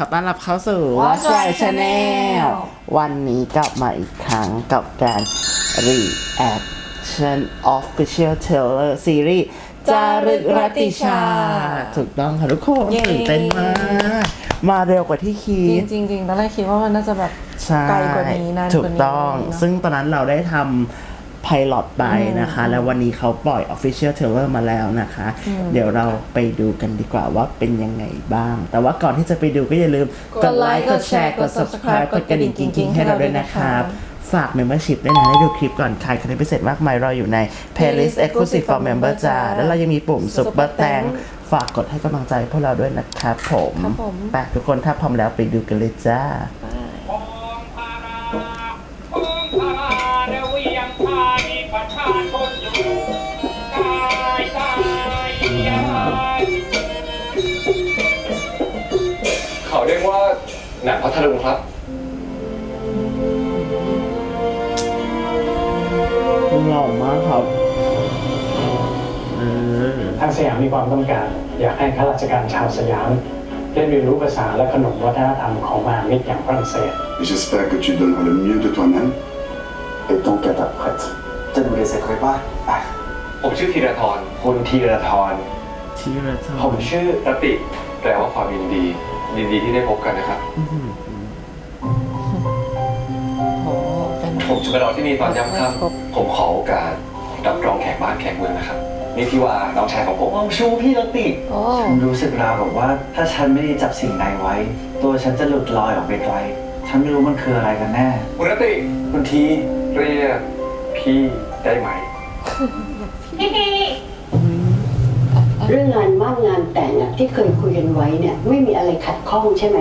ขอต้อนรับเข้าสู่ Watch Watch My My Channel Channel วันนี้กลับมาอีกครั้งกับการ Reaction Official Trailer Series จารึกรัตติชา ถูกต้องค่ะทุกคนเย้ ตื่นเต้นมาก มาเร็วกว่าที่คิจริดงจริงจริงตอนแรกคิดว่ามันน่าจะแบบใช่ไกลกว่านี้นานถูกกว่านี้ต้องเนอะซึ่งตอนนั้นเราได้ทำ ไพลอตไปนะคะ แล้ววันนี้เขาปล่อย Official Trailer มาแล้วนะคะ เดี๋ยวเราไปดูกันดีกว่าว่าเป็นยังไงบ้าง แต่ว่าก่อนที่จะไปดูก็อย่าลืม กดไลค์กดแชร์กด subscribe กดกระดิ่งกิ๊งๆให้เราด้วยนะครับฝาก membership ด้วยนะได้ดูคลิปก่อนใครคอนเทนต์พิเศษมากมายรออยู่ใน playlist exclusive for member จ้าแล้วเรายังมีปุ่ม super แตงฝากกดให้กำลังใจพวกเราด้วยนะครับผมครับผมไปทุกคนถ้าพร้อมแล้วไปดูกันเลยจ้า เขาเรียกว่าหนังพัทลุงครับ หล่อมากครับเออทางสยามมีความต้องการ อยากให้ข้าราชการชาวสยาม ได้เรียนรู้ภาษาและขนบวัฒนธรรมของมหามิตรอย่างฝรั่งเศส Et J'espère que tu donneras le mieux de toi-même et ton interprète. จะดูในสคริปต์ป่ะอะผมชื่อธีรทรคุณธีรทรที่ระทผมชื่อรติ แปลว่าความยินดียินดีที่ได้พบกันนะครับ โอ้เป็นผมจะไปรอที่นี่ตอนย่ำค่ครับำผมขอโอกาสรับรองแขกบ้านแขกเมืองนะครับ นี่ที่ว่าน้องชายของผมผมชูพี่รติ โอ้ฉันรู้สึกราวกับว่า ถ้าฉันไม่ได้จับสิ่งใดไว้ ตัวฉันจะหลุดลอยออกไปไกล ฉันไม่รู้มันคืออะไรกันแน่ คุณรติ คุณทีเรียกพี่ ได้ไหมเรื่องงานมั่นงานแต่งอะที่เคยคุยกันไว้เนี่ย ไม่มีอะไรขัดข้องใช่ไหม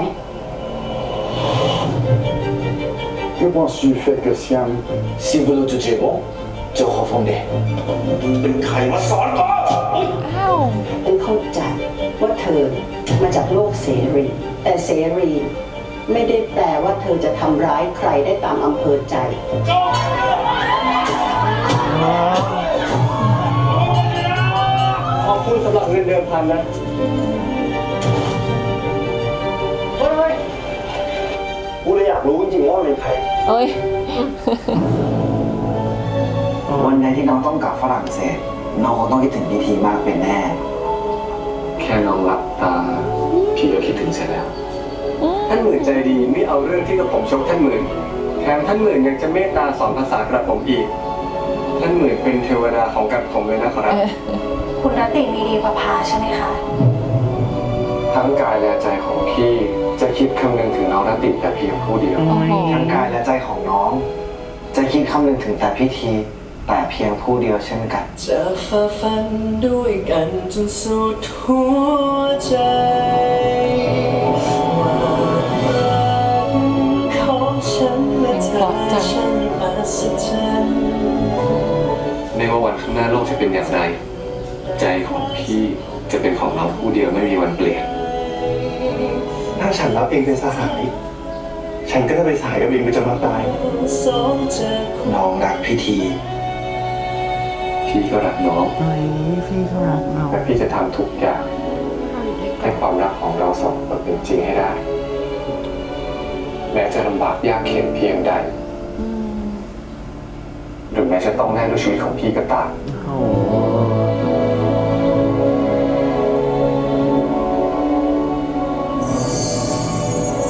Que penses-tu, fait que Siam ซิบูโรจูเจโบโจโคฟงเดเป็นใครมาสอนก็อ้าวฉันเข้าใจว่าเธอมาจากโลกเสรี แต่เสรี ไม่ได้แปลว่าเธอจะทำร้ายใครได้ตามอำเภอใจ ขอบคุณสำหรับเงินเดิมพันนะเฮ้ยกูเลยอยากรู้จริงๆว่าเป็นใคร เอ้ย วันไหนที่น้องต้องกลับฝรั่งเศส น้องคงต้องคิดถึงพิธีมากเป็นแน่ แค่น้องหลับตา พี่ก็คิดถึงเสร็จแล้ว ท่านหมื่นใจดีไม่เอาเรื่องที่กระผมชกท่านหมื่น แถมท่านหมื่นยังจะเมตตาสอนภาษากระผมอีก ท่านหมื่นเป็นเทวดาของกระผมเลยนะขอรับเออคุณรติมีดีกว่าพาใช่ไหมคะ ทั้งกายและใจของพี่จะคิดคำนึงถึงน้องรติแต่เพียงผู้เดียวโอ้โหทั้งกายและใจของน้อง จะคิดคำนึงถึงแต่พิธีแต่เพียงผู้เดียวเช่นกัน จะฝ่าฟันด้วยกันจนสุดหัวใจ ว่าวันข้างหน้าโลกจะเป็นอย่างไร ใจของพี่จะเป็นของเราผู้เดียวไม่มีวันเปลี่ยน ถ้าฉันรับเองเป็นสหาย ฉันก็จะไปสหายกับเองไปจนวันตายสองใจน้องรักพิธีพี่ก็รักน้อง เฮ้ยพี่เขารักเราและพี่จะทำทุกอย่าง ให้ความรักของเราสองคนเป็นจริงให้ได้ แม้จะลำบากยากเข็ญเพียงใด หรือแม้จะต้องแลกด้วยชีวิตของพี่ก็ตามโอ้โห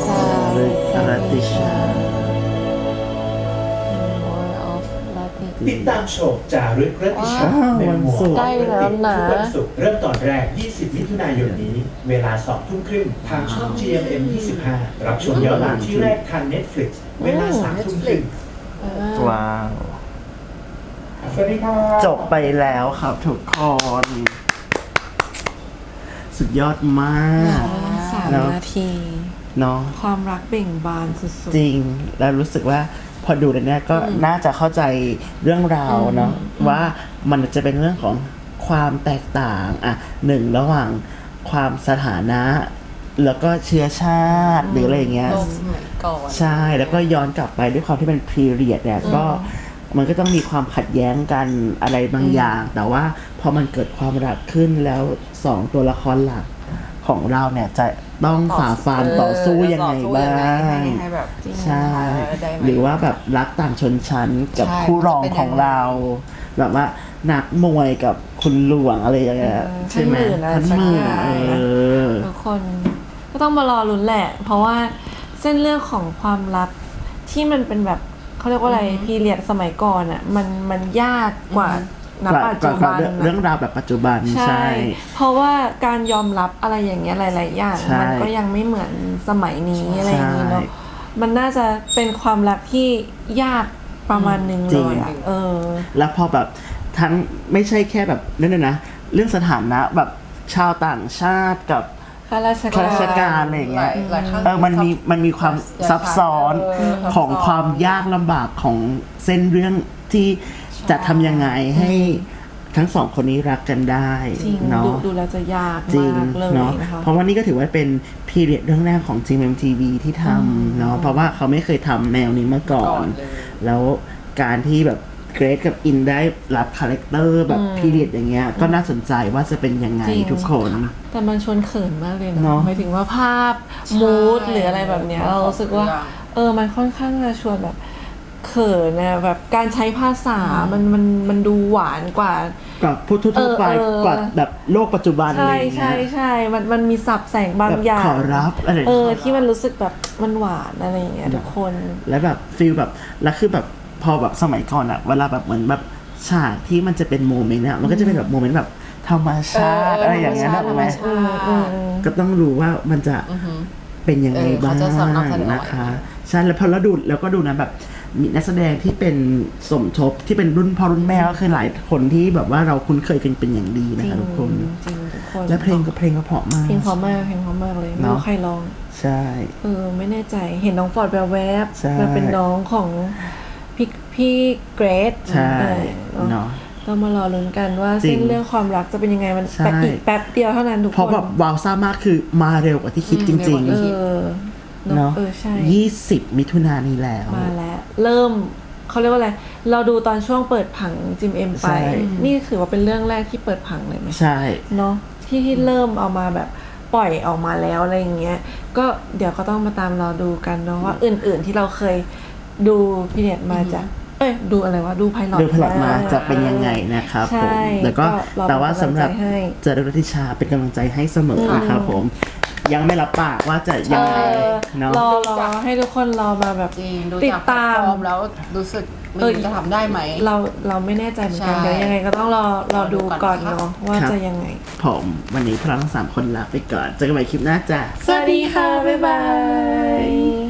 จารึกรัตติชา War of Latin ติดตามชมจารึกรัติชาว้าวในหมววันศุกร์ใกล้แล้วนะทุกวันศุกร์เริ่มตอนแรก 20 มิถุนายนนี้ เวลา 2 ทุ่มครึ่งทางช่อง GMM 25 รับชมย้อนหลังที่แรกทาง Netflix เวลา 3 ทุ่มครึ่งว้าว สวัสดีครับจบไปแล้วครับทุกคน สุดยอดมาก สามเนอะนาที เนาะความรักเบ่งบานสุดจริง แล้วรู้สึกว่าพอดูแล้วเนี่ยก็น่าจะเข้าใจเรื่องราวเนาะว่ามันจะเป็นเรื่องของความแตกต่างอะหนึ่งระหว่างความสถานะ แล้วก็เชื้อชาติหรืออะไรอย่างเงี้ยๆโลกสมัยก่อน ใช่แล้วก็ย้อนกลับไปด้วยความที่เป็นพีเรียดเนี่ยก็มั นก็ต้องมีความขัดแย้งกันอะไรบางอย่าง แต่ว่าพอมันเกิดความรักขึ้นแล้วสองตัวละครหลักของเราเนี่ยจะต้องฝ่าฟันต่อสู้ยังไงบ้างให้แบบใช่ได้ไหมหรือว่าแบบรักต่างชนชั้นกับใช่คู่รองมันจะเป็นของยังไงเรา แบบว่านักมวยกับคุณหลวงอะไรอย่างเงี้ยเออใช่ไหมท่านหมื่นอะไรท่านหมื่นสักอย่างเออทุกคนก็ต้องมารอลุ้นแหละ เพราะว่าเส้นเรื่องของความลับที่มันเป็นแบบ เขาเรียกว่าอะไรพีเรียดสมัยก่อนอะมันมันยากกว่าณกว่าปัจกว่าจุบันเรื่องน่ะเรื่องราวแบบปัจจุบันใช่ใช่ เพราะว่าการยอมรับอะไรอย่างเงี้ยหลาย ๆ อย่างใช่มันก็ยังไม่เหมือนสมัยนี้อะไรอย่างงี้เนาะใช่มันน่าจะเป็นความรักที่ยากประมาณหนึ่งจเลริงยอะเออ แล้วพอแบบทั้งไม่ใช่แค่แบบนั่นนะนะเรื่องสถานะแบบชาวต่างชาติกับ ข้าราชข้าการราชการอะไรอย่างเงี้ย หลายหลายครั้งเออมันมีมันมีความซับซ้อนเออซับซ้อนของความยากลำบากของเส้นเรื่องที่จะทำยังไงให้ทั้งสองคนนี้รักกันได้จริงเนาะดูดูแล้วจะยากจริงมากเลยเนาะนะคะเพราะว่านี่ก็ถือว่าเป็นพีเรียดเรื่องแรกของ GMMTV ที่ทำเนาะเพราะว่าเขาไม่เคยทำแนวนี้มาก่อนแล้วการที่แบบ เกรดกับอินได้รับคาแรคเตอร์แบบพีเรียดอย่างเงี้ย ก็น่าสนใจว่าจะเป็นยังไงจริง ทุกคน แต่มันชวนเขินมากเลยนะเนอะ หมายถึงว่าภาพมูดหรืออะไรแบบเนี้ยเรารู้สึกว่าเออมันค่อนข้างจะชวนแบบเขินนะแบบการใช้ภาษามันมันมันดูหวานกว่า กับพูดทั่วๆไปเออเออ กว่าแบบโลกปัจจุบันอะไรใช่อย่างเงี้ใช่ยใช่มันมันมีสับแสงบางแบบอย่าง ขอรับอะไรเออที่มันรู้สึกแบบมันหวานอะไรอย่างเงี้ยทุกคน แล้วแบบฟีลแบบแล้วคือแบบ พอแบบสมัยก่อนอะเวลาแบบเหมือนแบบฉากที่มันจะเป็นโมเมนต์อะมันก็จะเป็นแบบโมเมนต์แบบธรรมชาติอะไรอย่างเงี้ยธรนะรมไหมชาติก็ต้องรู้ว่ามันจะอือหือ เป็นยังไงเออบ้างเขาจะสอนนำเสนอ นะคะใช่แล้วพอเราดูแล้วก็ดูนะแบบมีนักแสดงที่เป็นสมทบที่เป็นรุ่นพ่อรุ่นแม่ก็คือหลายคนที่แบบว่าเราคุ้นเคยกันเป็นอย่างดีนะจริคะงทุกคน จริงทุกคนและเพลงก็เพลงก็เพราะมาก เพลงเพราะมากเพลงเพราะมากเลยไม่เนรู้อะ ใครร้อง ใช่ เออไม่แน่ใจเห็นน้องฟอร์ดแวบใช่ๆมันเป็นน้องของ พี่พี่เกรดใช่เออเนอะเนาะต้องมารอลุ้นกันว่าจริเส้งนเรื่องความรักจะเป็นยังไงมันใช่แป๊บอีกแป๊บเดียวเท่านั้นทุกเพราะคนแบบวาวซ่ามากคือมาเร็วกว่าที่คิดจริงเออๆเนอะเนาะเออใช่ยี่สิบมิถุนายนนี้แล้ว มาแล้ว เริ่มเขาเรียกว่าอะไร เราดูตอนช่วงเปิดผังจิมเอ็มไปใช่นี่คือว่าเป็นเรื่องแรกที่เปิดผังเลยไหมใช่เนาะที่ที่เริ่มเอามาแบบปล่อยออกมาแล้วอะไรอย่างเงี้ย ก็เดี๋ยวก็ต้องมาตามรอดูกันเนาะว่าอื่น ๆ ที่เราเคย ดูพีเนียมาจาก เอ้ยดูอะไรวะ ดูไพลอตดูพลอตมาจะเป็นยังไงนะครับผมใช่แล้วก็ก็รอแต่ว่าสำหรับเป็นกำลังใจให้เจอรัติชาเป็นกำลังใจให้เสมออืมนะครับผมยังไม่รับปากว่าจะยังไงเออเนาะรอรอให้ทุกคนรอมาแบบจริงดูติดจากตามแพลตฟอร์มแล้วรู้สึกไม่เออรู้จะทำได้ไหม เราเราไม่แน่ใจเหมือนกันใช่เดี๋ยวยังไงก็ต้องรอรอดูก่อนรอดูก่อนเนาะว่าครับจะยังไง ผมวันนี้พวกเราทั้งสามคนลาไปก่อน เจอกันใหม่คลิปหน้าจ้ะสวัสดีค่ะ บ๊ายบาย